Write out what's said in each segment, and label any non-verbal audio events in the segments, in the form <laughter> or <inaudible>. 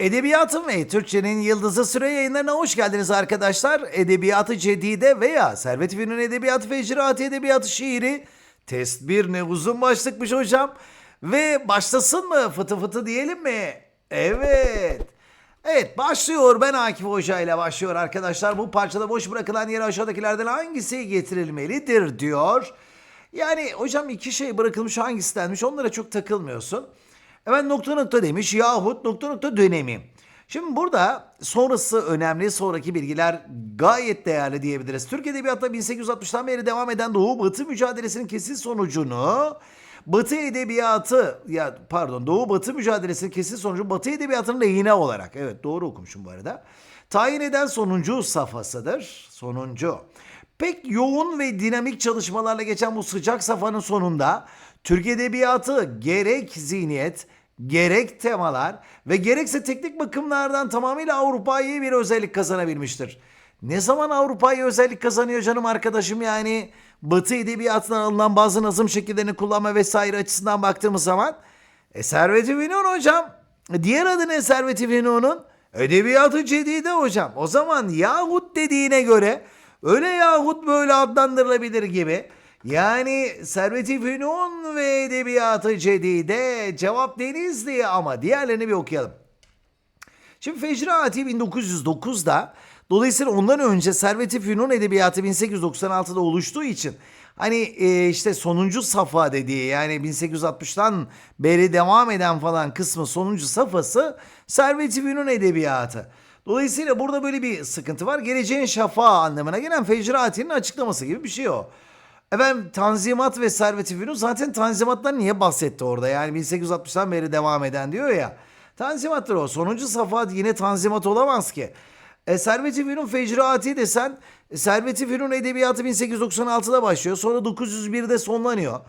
Edebiyatın ve Türkçenin Yıldızı Süre yayınlarına hoş geldiniz arkadaşlar. Edebiyatı Cedide veya Servet İfünün Edebiyatı ve İcraatı Edebiyatı şiiri test 1 ne uzun başlıkmış hocam. Ve başlasın mı fıtı fıtı diyelim mi? Evet. Evet başlıyor ben Akif Hoca ile başlıyor arkadaşlar. Bu parçada boş bırakılan yere aşağıdakilerden hangisi getirilmelidir diyor. Yani hocam iki şey bırakılmış hangisi denmiş onlara çok takılmıyorsun. Hemen nokta nokta demiş yahut nokta nokta dönemi. Şimdi burada sonrası önemli, sonraki bilgiler gayet değerli diyebiliriz. Türk Edebiyatı'nda 1860'tan beri devam eden Doğu Batı mücadelesinin kesin sonucunu Batı Edebiyatı ya pardon Doğu Batı mücadelesinin kesin sonucu Batı Edebiyatı'nın lehine olarak evet doğru okumuşum bu arada. Tayin eden sonuncu safhasıdır. Sonuncu. Pek yoğun ve dinamik çalışmalarla geçen bu sıcak safhanın sonunda Türk Edebiyatı gerek zihniyet, gerek temalar ve gerekse teknik bakımlardan tamamıyla Avrupa'yı bir özellik kazanabilmiştir. Ne zaman Avrupa'yı özellik kazanıyor canım arkadaşım yani Batı edebiyatından alınan bazı nazım şekillerini kullanma vesaire açısından baktığımız zaman e, Servet-i Fünun hocam. Diğer adı ne Servet-i Fünun'un? Edebiyatı Cedide hocam. O zaman yahut dediğine göre öyle yahut böyle adlandırılabilir gibi. Yani Servet-i Fünun ve Edebiyatı Cedide cevap Denizli ama diğerlerini bir okuyalım. Şimdi Fecri Ati 1909'da dolayısıyla ondan önce Servet-i Fünun Edebiyatı 1896'da oluştuğu için hani e, işte sonuncu safa dediği yani 1860'tan beri devam eden falan kısmı sonuncu safhası Servet-i Fünun Edebiyatı. Dolayısıyla burada böyle bir sıkıntı var. Geleceğin şafağı anlamına gelen Fecri Ati'nin açıklaması gibi bir şey o. Efendim Tanzimat ve Servet-i Fünun zaten Tanzimat'tan niye bahsetti orada? Yani 1860'tan beri devam eden diyor ya. Tanzimattır o. Sonuncu safhat yine tanzimat olamaz ki. E, Servet-i Fünun Fecraati desen Servet-i Fünun Edebiyatı 1896'da başlıyor. Sonra 901'de sonlanıyor.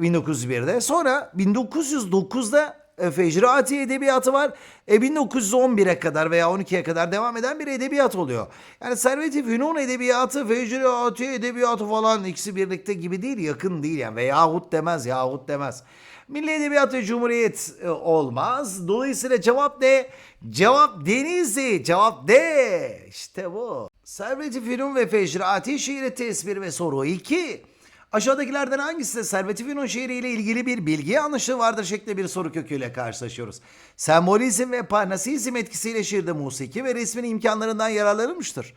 1901'de. Sonra 1909'da e, Fecraati Edebiyatı var. E 1911'e kadar veya 12'ye kadar devam eden bir edebiyat oluyor. Yani Servet-i Fünun Edebiyatı, Fecraati Edebiyatı falan ikisi birlikte gibi değil, yakın değil yani. Veyahut demez, yahut demez. Milli Edebiyat ve Cumhuriyet e, olmaz. Dolayısıyla cevap ne? Cevap Denizli. Cevap D. İşte bu. Servet-i Fünun ve Fecraati şiiri tesbir ve soru 2. Aşağıdakilerden hangisinde Servet-i Fünun şiiriyle ilgili bir bilgi yanlışlığı vardır şeklinde bir soru köküyle karşılaşıyoruz. Sembolizm ve parnasizm etkisiyle şiirde musiki ve resmin imkanlarından yararlanılmıştır.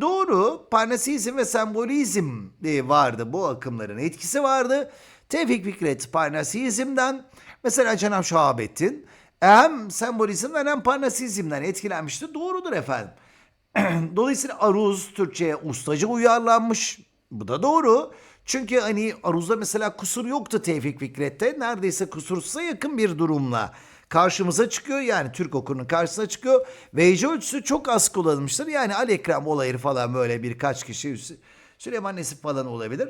Doğru, parnasizm ve sembolizm e, vardı bu akımların etkisi vardı. Tevfik Fikret parnasizmden mesela Cenab Şahabettin hem sembolizmden hem parnasizmden etkilenmişti. Doğrudur efendim. <clears throat> Dolayısıyla aruz Türkçe'ye ustaca uyarlanmış. Bu da doğru. Çünkü hani aruzda mesela kusur yoktu Tevfik Fikret'te. Neredeyse kusursuza yakın bir durumla karşımıza çıkıyor. Yani Türk okurunun karşısına çıkıyor. Ve ölçüsü çok az kullanılmıştır. Yani Ali Ekrem olayı falan böyle birkaç kişi Süleyman Nesip falan olabilir.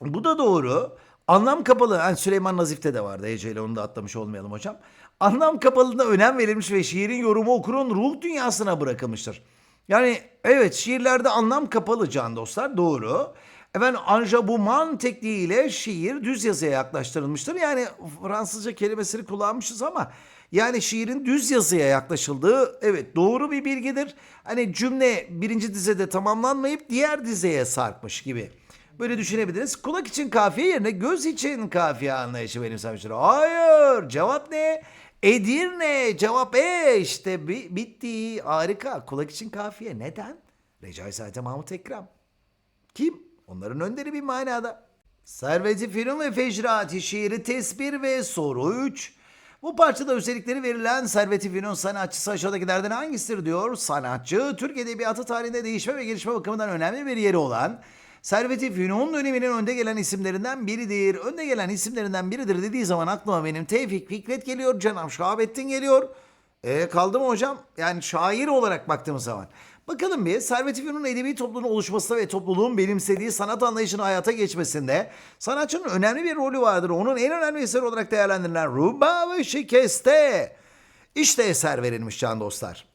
Bu da doğru. Anlam kapalı. Yani Süleyman Nazif'te de vardı. Heceyle onu da atlamış olmayalım hocam. Anlam kapalılığına önem verilmiş ve şiirin yorumu okurun ruh dünyasına bırakılmıştır. Yani evet şiirlerde anlam kapalı can dostlar doğru. Efendim anjabuman tekniğiyle şiir düz yazıya yaklaştırılmıştır. Yani Fransızca kelimesini kullanmışız ama yani şiirin düz yazıya yaklaşıldığı evet doğru bir bilgidir. Hani cümle birinci dizede tamamlanmayıp diğer dizeye sarkmış gibi. Böyle düşünebiliriz. Kulak için kafiye yerine göz için kafiye anlayışı benimsemiştir. Hayır. Cevap ne? Edirne. Cevap E işte bi- bitti. Harika. Kulak için kafiye. Neden? Recai Saadet'e Mahmut Ekrem. Kim? Onların önderi bir manada. Servet-i Fünun ve Fecrati şiiri tesbir ve soru 3. Bu parçada özellikleri verilen Servet-i Fünun sanatçısı aşağıdakilerden hangisidir diyor. Sanatçı, Türk Edebiyatı tarihinde değişme ve gelişme bakımından önemli bir yeri olan Servet-i Fünun döneminin önde gelen isimlerinden biridir. Önde gelen isimlerinden biridir dediği zaman aklıma benim Tevfik Fikret geliyor, Cenab Şahabettin geliyor. E kaldı mı hocam? Yani şair olarak baktığımız zaman. Bakalım bir Servet-i Fünun edebi topluluğun oluşmasında ve topluluğun benimsediği sanat anlayışının hayata geçmesinde sanatçının önemli bir rolü vardır. Onun en önemli eseri olarak değerlendirilen Ruba ve Şikeste. İşte eser verilmiş can dostlar.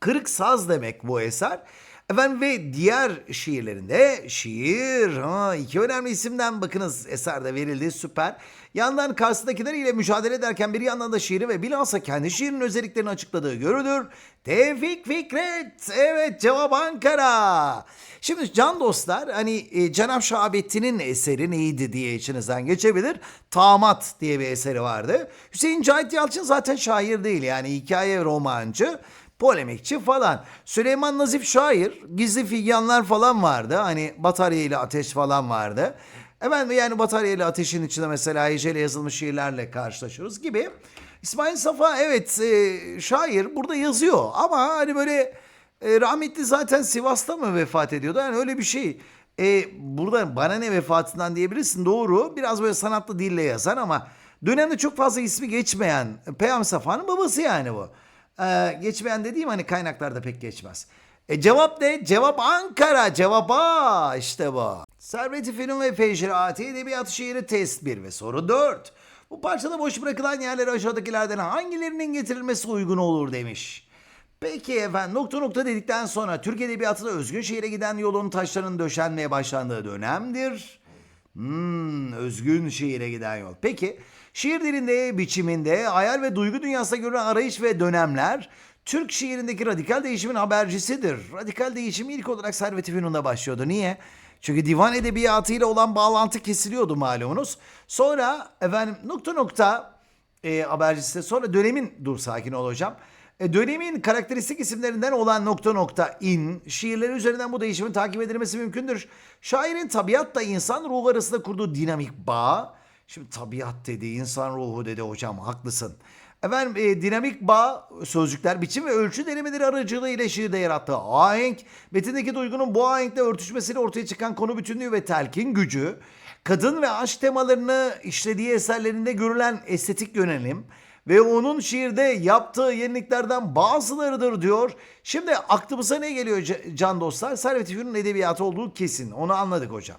Kırık saz demek bu eser. Efendim ve diğer şiirlerinde şiir ha, iki önemli isimden bakınız eserde verildi süper. Yandan karşısındakileriyle mücadele ederken bir yandan da şiiri ve bilhassa kendi şiirinin özelliklerini açıkladığı görülür. Tevfik Fikret evet cevap Ankara. Şimdi can dostlar hani e, Cenab Şahabettin'in eseri neydi diye içinizden geçebilir. Tamat diye bir eseri vardı. Hüseyin Cahit Yalçın zaten şair değil yani hikaye romancı polemikçi falan. Süleyman Nazif şair, gizli figanlar falan vardı. Hani batarya ile ateş falan vardı. Efendim yani batarya ile ateşin içinde mesela heceyle yazılmış şiirlerle karşılaşıyoruz gibi. İsmail Safa evet e, şair burada yazıyor ama hani böyle e, rahmetli zaten Sivas'ta mı vefat ediyordu? Yani öyle bir şey. E, burada bana ne vefatından diyebilirsin doğru. Biraz böyle sanatlı dille yazan ama dönemde çok fazla ismi geçmeyen Peyami Safa'nın babası yani bu. Ee, geçmeyen dediğim hani kaynaklarda pek geçmez. E cevap ne? Cevap Ankara. Cevap A. İşte bu. Servet-i Fünun ve Fecraati Edebiyatı Şiiri Test 1 ve soru 4. Bu parçada boş bırakılan yerlere aşağıdakilerden hangilerinin getirilmesi uygun olur demiş. Peki efendim nokta nokta dedikten sonra Türk Edebiyatı'da özgün şiire giden yolun taşlarının döşenmeye başlandığı dönemdir. Hmm, özgün şiire giden yol. Peki şiir dilinde, biçiminde, hayal ve duygu dünyasında görülen arayış ve dönemler Türk şiirindeki radikal değişimin habercisidir. Radikal değişim ilk olarak Servet-i Fünun'da başlıyordu. Niye? Çünkü divan edebiyatıyla olan bağlantı kesiliyordu malumunuz. Sonra efendim nokta nokta e, habercisi sonra dönemin dur sakin ol hocam. E, dönemin karakteristik isimlerinden olan nokta nokta in şiirleri üzerinden bu değişimin takip edilmesi mümkündür. Şairin tabiatla insan ruhu arasında kurduğu dinamik bağ. Şimdi tabiat dedi, insan ruhu dedi hocam haklısın. Efendim e, dinamik bağ, sözcükler, biçim ve ölçü denemeleri aracılığıyla şiirde yarattığı ahenk, metindeki duygunun bu ahenkle örtüşmesiyle ortaya çıkan konu bütünlüğü ve telkin gücü, kadın ve aşk temalarını işlediği eserlerinde görülen estetik yönelim ve onun şiirde yaptığı yeniliklerden bazılarıdır diyor. Şimdi aklımıza ne geliyor ca- can dostlar? Servet Fünun edebiyatı olduğu kesin. Onu anladık hocam.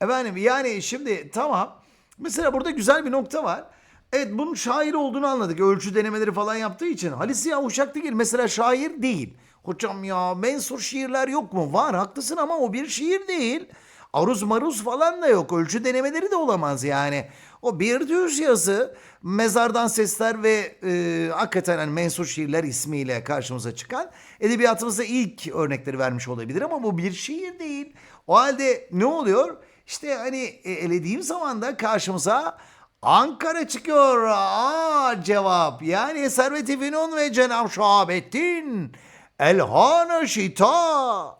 Efendim yani şimdi tamam. Mesela burada güzel bir nokta var. Evet bunun şair olduğunu anladık. Ölçü denemeleri falan yaptığı için. Halis Ziya Uşaklıgil mesela şair değil. Hocam ya mensur şiirler yok mu? Var haklısın ama o bir şiir değil. Aruz maruz falan da yok. Ölçü denemeleri de olamaz yani. O bir düz yazı. Mezardan sesler ve e, hakikaten hani mensur şiirler ismiyle karşımıza çıkan edebiyatımızda ilk örnekleri vermiş olabilir ama bu bir şiir değil. O halde ne oluyor? İşte hani e, elediğim zaman da karşımıza Ankara çıkıyor. Aa cevap. Yani Servet-i Fünun ve Cenab Şahabettin. Elhan-ı Şita.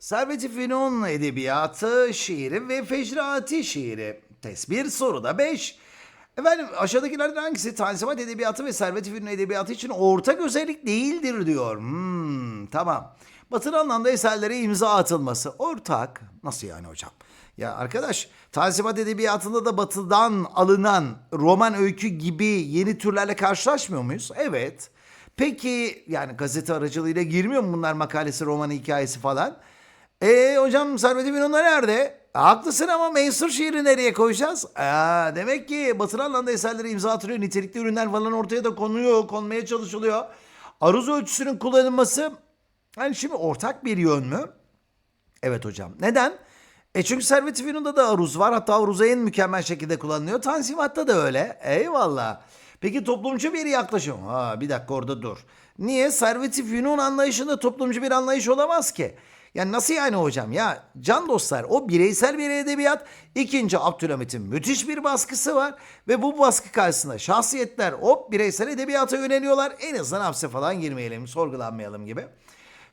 Servet-i Fünun edebiyatı, şiiri ve fecraati şiiri. Test 1 soruda 5. Efendim aşağıdakilerden hangisi Tanzimat Edebiyatı ve Servet-i Fünun Edebiyatı için ortak özellik değildir diyor. Hmm, tamam. Batılı anlamda eserlere imza atılması. Ortak. Nasıl yani hocam? Ya arkadaş Tanzimat Edebiyatı'nda da batıdan alınan roman öykü gibi yeni türlerle karşılaşmıyor muyuz? Evet. Peki yani gazete aracılığıyla girmiyor mu bunlar makalesi, romanı, hikayesi falan? E hocam Servet-i Fünun'da nerede? E, haklısın ama mensur şiiri nereye koyacağız? Aa, demek ki batılı alanda eserlere imza atılıyor. Nitelikli ürünler falan ortaya da konuyor, konmaya çalışılıyor. Aruz ölçüsünün kullanılması yani şimdi ortak bir yön mü? Evet hocam. Neden? E çünkü Servet-i Fünun'da da aruz var. Hatta aruza en mükemmel şekilde kullanılıyor. Tanzimat'ta da öyle. Eyvallah. Peki toplumcu bir yaklaşım. Ha bir dakika orada dur. Niye? Servet-i anlayışında toplumcu bir anlayış olamaz ki. Yani nasıl yani hocam ya can dostlar o bireysel bir edebiyat ikinci Abdülhamit'in müthiş bir baskısı var ve bu baskı karşısında şahsiyetler o bireysel edebiyata yöneliyorlar en azından hapse falan girmeyelim sorgulanmayalım gibi.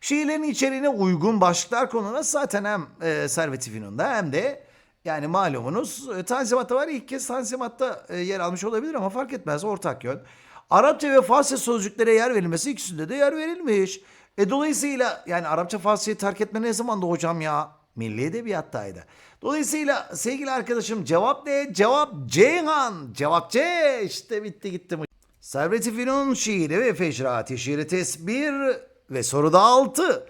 Şiirlerin içeriğine uygun başlıklar konulan zaten hem e, Servet-i hem de yani malumunuz e, Tanzimat'ta var ilk kez Tanzimat'ta e, yer almış olabilir ama fark etmez ortak yön. Arapça ve Farsça sözcüklere yer verilmesi ikisinde de yer verilmiş. E dolayısıyla yani Arapça Farsçayı terk etme ne zamandı hocam ya? Milli Edebiyat'taydı. Dolayısıyla sevgili arkadaşım cevap ne? Cevap Ceyhan. Cevap C. İşte bitti gitti. Servet-i Fünun şiiri ve fecraati şiiri test 1 ve soruda 6.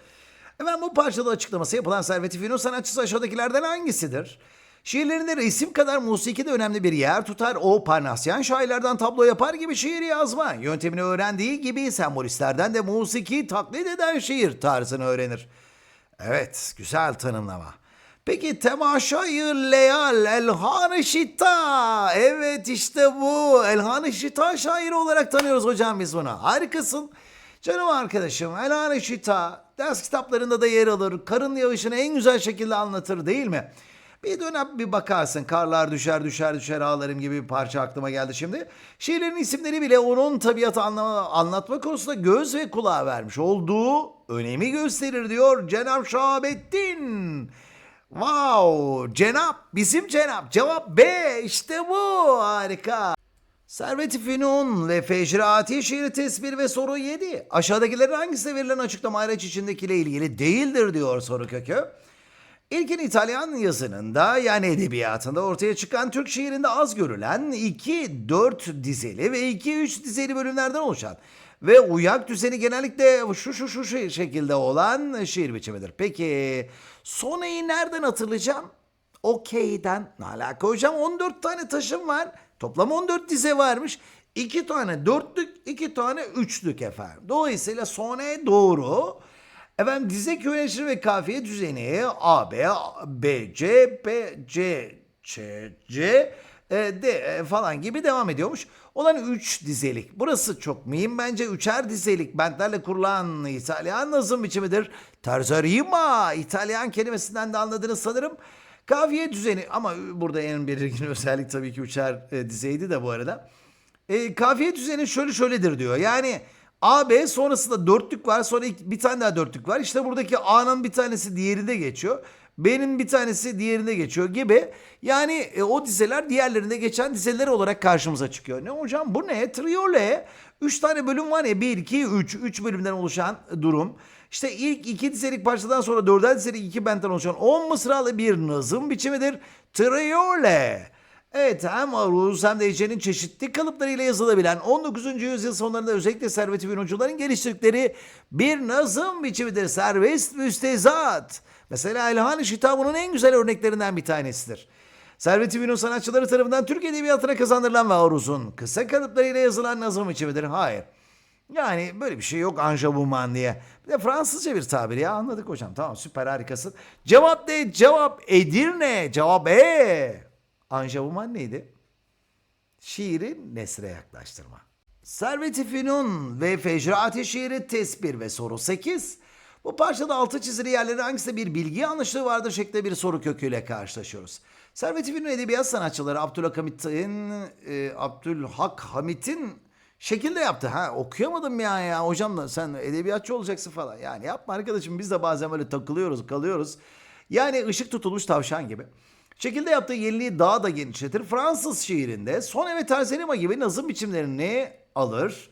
Efendim bu parçada açıklaması yapılan Servet-i Fünun sanatçısı aşağıdakilerden hangisidir? Şiirlerinde resim kadar musiki de önemli bir yer tutar. O Parnasyan şairlerden tablo yapar gibi şiir yazma. Yöntemini öğrendiği gibi sembolistlerden de musiki taklit eden şiir tarzını öğrenir. Evet, güzel tanımlama. Peki temaşayı leal Elhan Şita. Evet işte bu. Elhan Şita şairi olarak tanıyoruz hocam biz bunu. Harikasın. Canım arkadaşım Elhan Şita ders kitaplarında da yer alır. Karın yağışını en güzel şekilde anlatır değil mi? Bir dönem bir bakarsın karlar düşer düşer düşer ağlarım gibi bir parça aklıma geldi şimdi. Şiirlerin isimleri bile onun tabiatı anlama, anlatma konusunda göz ve kulağı vermiş olduğu önemi gösterir diyor Cenab Şahabettin. Wow Cenap bizim Cenap cevap B işte bu harika. Servet-i Fünun ve Fecraati şiiri tesbir ve soru 7. Aşağıdakilerin hangisi verilen açıklama araç içindekiyle ilgili değildir diyor soru kökü. İlkin İtalyan yazınında yani edebiyatında ortaya çıkan Türk şiirinde az görülen 2-4 dizeli ve 2-3 dizeli bölümlerden oluşan ve uyak düzeni genellikle şu şu şu şekilde olan şiir biçimidir. Peki Sone'yi nereden hatırlayacağım? Okey'den. Ne alaka hocam 14 tane taşım var. Toplam 14 dize varmış. 2 tane dörtlük, 2 tane üçlük efendim. Dolayısıyla Sone doğru. Efendim dize köyleşir ve kafiye düzeni A, B, B, C, B, C, C, C, e, D e, falan gibi devam ediyormuş. Olan 3 dizelik. Burası çok mühim bence. Üçer dizelik bentlerle kurulan İtalyan nazım biçimidir. Terzarima İtalyan kelimesinden de anladınız sanırım. Kafiye düzeni ama burada en belirgin <laughs> özellik tabii ki üçer e, dizeydi de bu arada. E, kafiye düzeni şöyle şöyledir diyor. Yani A, B sonrasında dörtlük var. Sonra bir tane daha dörtlük var. İşte buradaki A'nın bir tanesi diğerinde geçiyor. B'nin bir tanesi diğerinde geçiyor gibi. Yani e, o dizeler diğerlerinde geçen dizeler olarak karşımıza çıkıyor. Ne hocam bu ne? Triole. 3 tane bölüm var ya 1, 2, 3. 3 bölümden oluşan durum. İşte ilk iki dizelik parçadan sonra dörder dizelik iki bentten oluşan 10 mısralı bir nazım biçimidir. Triole. Evet hem aruz hem de hecenin çeşitli kalıplarıyla yazılabilen 19. yüzyıl sonlarında özellikle servet-i fünuncuların geliştirdikleri bir nazım biçimidir. Serbest müstezat. Mesela Elhan-ı Şita bunun en güzel örneklerinden bir tanesidir. Servet-i Fünun sanatçıları tarafından Türk Edebiyatı'na kazandırılan ve aruzun kısa kalıplarıyla yazılan nazım biçimidir. Hayır. Yani böyle bir şey yok anjabuman diye. Bir de Fransızca bir tabir ya anladık hocam. Tamam süper harikasın. Cevap de cevap Edirne. Cevap E. Anjabuman neydi? Şiiri nesre yaklaştırma. Servet-i Fünun ve Fecraati şiiri tesbir ve soru 8. Bu parçada altı çizili yerleri hangisinde bir bilgi yanlışlığı vardır şeklinde bir soru köküyle karşılaşıyoruz. Servet-i Fünun edebiyat sanatçıları Abdülhamit'in, e, Abdülhak Hamit'in şekilde yaptı. Ha okuyamadım ya ya hocam da sen edebiyatçı olacaksın falan. Yani yapma arkadaşım biz de bazen böyle takılıyoruz kalıyoruz. Yani ışık tutulmuş tavşan gibi. Şekilde yaptığı yeniliği daha da genişletir. Fransız şiirinde Sone ve Tersenima gibi nazım biçimlerini alır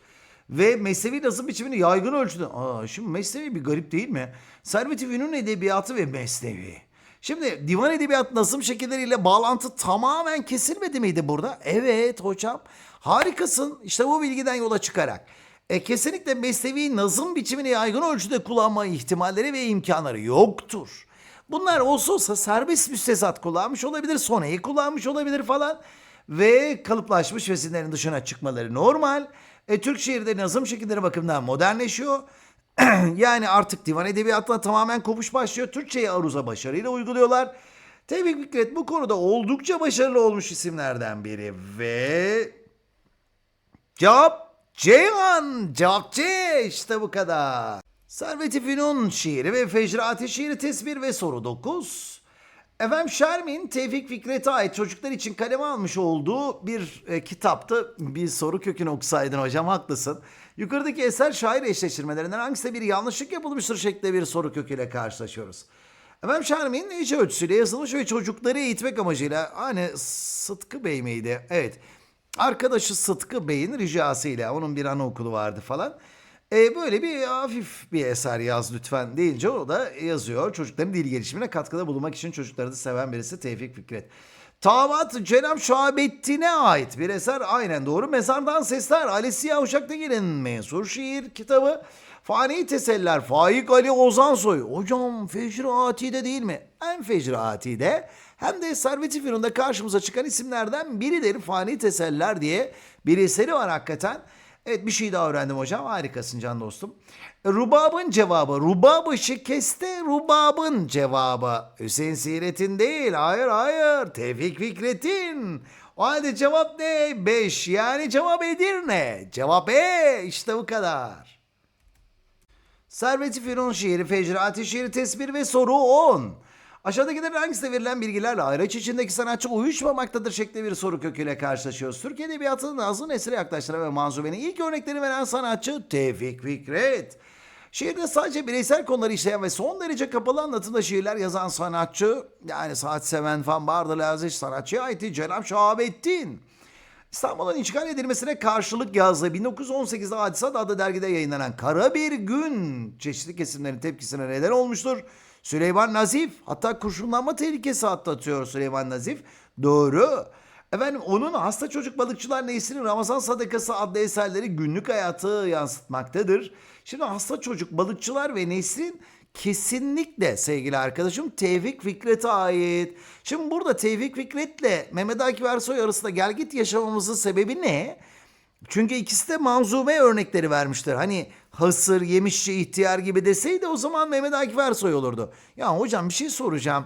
ve Mesnevi nazım biçimini yaygın ölçüde... Aa, şimdi Mesnevi bir garip değil mi? Servet-i Fünun edebiyatı ve Mesnevi. Şimdi divan edebiyat nazım şekilleriyle bağlantı tamamen kesilmedi miydi burada? Evet hocam. Harikasın. İşte bu bilgiden yola çıkarak. E, kesinlikle Mesnevi nazım biçimini yaygın ölçüde kullanma ihtimalleri ve imkanları yoktur. Bunlar olsa olsa serbest müstezat kullanmış olabilir, soneyi kullanmış olabilir falan. Ve kalıplaşmış vesinlerin dışına çıkmaları normal. E, Türk şiirde nazım şekilleri bakımından modernleşiyor. <clears throat> yani artık divan edebiyatına tamamen kopuş başlıyor. Türkçeyi aruza başarıyla uyguluyorlar. Tevfik Fikret bu konuda oldukça başarılı olmuş isimlerden biri. Ve Cevap Ceyhan. Cevap C. İşte bu kadar. Servet-i Fünun şiiri ve Fecrati şiiri tesbir ve soru 9. Efendim Şermin Tevfik Fikret'e ait çocuklar için kaleme almış olduğu bir e, kitapta bir soru kökünü okusaydın hocam haklısın. Yukarıdaki eser şair eşleştirmelerinden hangisinde bir yanlışlık yapılmıştır şeklinde bir soru köküyle karşılaşıyoruz. Efendim Şermin Ece ölçüsüyle yazılmış ve çocukları eğitmek amacıyla hani Sıtkı Bey miydi? Evet. Arkadaşı Sıtkı Bey'in ricasıyla onun bir anaokulu vardı falan. E, böyle bir hafif bir eser yaz lütfen deyince o da yazıyor. Çocukların dil gelişimine katkıda bulunmak için çocukları da seven birisi Tevfik Fikret. Tavat Cenab Şahabettin'e ait bir eser aynen doğru. Mezardan Sesler Ali Siyah Uşak'tagil'in mensur şiir kitabı. Fani Teseller Faik Ali Ozansoy. Hocam Fecri Ati'de değil mi? Hem Fecri Ati'de hem de Servet-i Fünun'da karşımıza çıkan isimlerden biridir. Fani Teseller diye bir eseri var hakikaten. Evet bir şey daha öğrendim hocam. Harikasın can dostum. Rubabın cevabı. Rubabı şikeste rubabın cevabı. Hüseyin Siret'in değil. Hayır hayır. Tevfik Fikret'in. O halde cevap ne? 5. Yani cevap Edirne. Cevap E. İşte bu kadar. Servet-i Fünun şiiri, Fecrati şiiri, tesbir ve soru 10. Aşağıdakilerin hangisinde verilen bilgilerle ayraç içindeki sanatçı uyuşmamaktadır şeklinde bir soru köküyle karşılaşıyoruz. Türk Edebiyatı'nın nazlı nesre yaklaştıran ve manzumenin ilk örnekleri veren sanatçı Tevfik Fikret. Şiirde sadece bireysel konuları işleyen ve son derece kapalı anlatımda şiirler yazan sanatçı, yani saat seven Van Bardalı yazış sanatçıya ait Cenab Şahabettin. İstanbul'un işgal edilmesine karşılık yazdığı 1918'de Hadisat adlı dergide yayınlanan Kara Bir Gün çeşitli kesimlerin tepkisine neden olmuştur. Süleyman Nazif hatta kurşunlanma tehlikesi atlatıyor Süleyman Nazif. Doğru. Efendim onun Hasta Çocuk Balıkçılar Nesli'nin Ramazan Sadakası adlı eserleri günlük hayatı yansıtmaktadır. Şimdi Hasta Çocuk Balıkçılar ve Nesrin kesinlikle sevgili arkadaşım Tevfik Fikret'e ait. Şimdi burada Tevfik Fikret'le Mehmet Akif Ersoy arasında gelgit yaşamamızın sebebi ne? Çünkü ikisi de manzume örnekleri vermiştir. Hani hasır, yemişçi, ihtiyar gibi deseydi o zaman Mehmet Akif Ersoy olurdu. Ya hocam bir şey soracağım.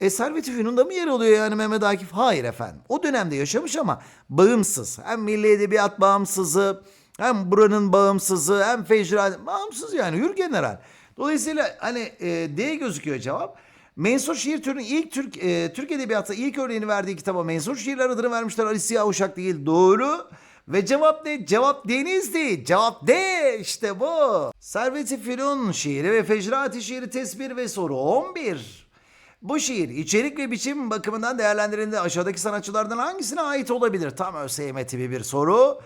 E Servet-i Fünun'da mı yer oluyor yani Mehmet Akif? Hayır efendim. O dönemde yaşamış ama bağımsız. Hem Milli Edebiyat bağımsızı, hem buranın bağımsızı, hem Fecra bağımsız yani Hür General. Dolayısıyla hani e, D gözüküyor cevap. Mensur şiir türünün ilk Türk e, Türk edebiyatı ilk örneğini verdiği kitaba mensur şiirler adını vermişler. Ali Siyah Uşak değil. Doğru. Ve cevap ne? Cevap Deniz'di. Cevap D. İşte bu. Servet-i Fünun şiiri ve Fecrati şiiri tesbir ve soru 11. Bu şiir içerik ve biçim bakımından değerlendirildiğinde aşağıdaki sanatçılardan hangisine ait olabilir? Tam ÖSYM tipi bir soru.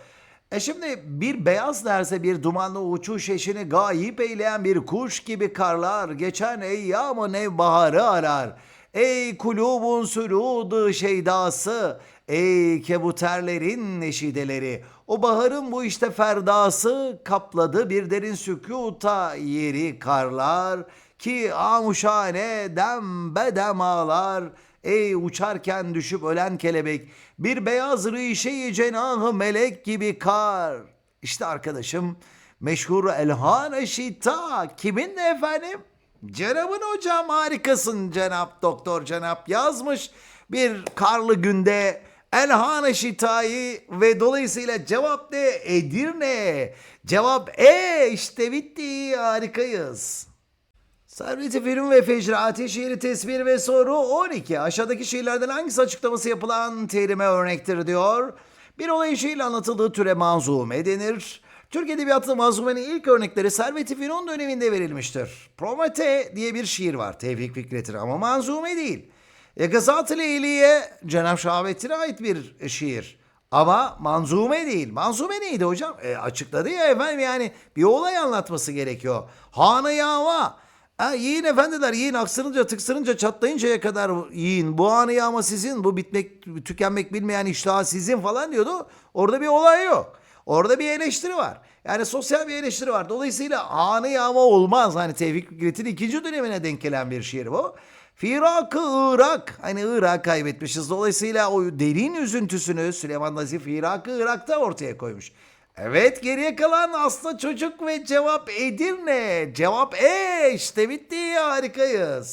E şimdi bir beyaz derse bir dumanlı uçuş eşini gayip eyleyen bir kuş gibi karlar geçen eyyamı nevbaharı arar. Ey kulubun sürûd şeydası, ey kebuterlerin neşideleri, o baharın bu işte ferdası kapladı bir derin sükuta yeri karlar ki amuşane dem bedem ağlar. Ey uçarken düşüp ölen kelebek bir beyaz rişeyi cenahı melek gibi kar. İşte arkadaşım meşhur Elhan Şita kimin efendim? Cenab'ın hocam harikasın Cenap Doktor Cenap yazmış bir karlı günde Elhan Şita'yı ve dolayısıyla cevap ne? Edirne. Cevap E işte bitti harikayız. Servet-i Fünun ve Fecrati şiiri tesbir ve soru 12. Aşağıdaki şiirlerden hangisi açıklaması yapılan terime örnektir diyor. Bir olayın şiirle anlatıldığı türe manzume denir. Türk Edebiyatı'nda manzumenin ilk örnekleri Servet-i Fünun döneminde verilmiştir. Promete diye bir şiir var Tevfik Fikret'in ama manzume değil. Yakasat-ı Leyli'ye Cenab-ı Şahabettin'e ait bir şiir. Ama manzume değil. Manzume neydi hocam? E, açıkladı ya efendim yani bir olay anlatması gerekiyor. Hanı yağma. Ha, yiyin efendiler yiyin aksırınca tıksırınca çatlayıncaya kadar yiyin. Bu anı yağma sizin bu bitmek tükenmek bilmeyen iştah sizin falan diyordu. Orada bir olay yok. Orada bir eleştiri var. Yani sosyal bir eleştiri var. Dolayısıyla anı yağma olmaz. Hani Tevfik Fikret'in ikinci dönemine denk gelen bir şiir bu. Firak-ı Irak. Hani Irak kaybetmişiz. Dolayısıyla o derin üzüntüsünü Süleyman Nazif Firak-ı Irak'ta ortaya koymuş. Evet geriye kalan aslında çocuk ve cevap Edirne. Cevap E işte bitti harikayız.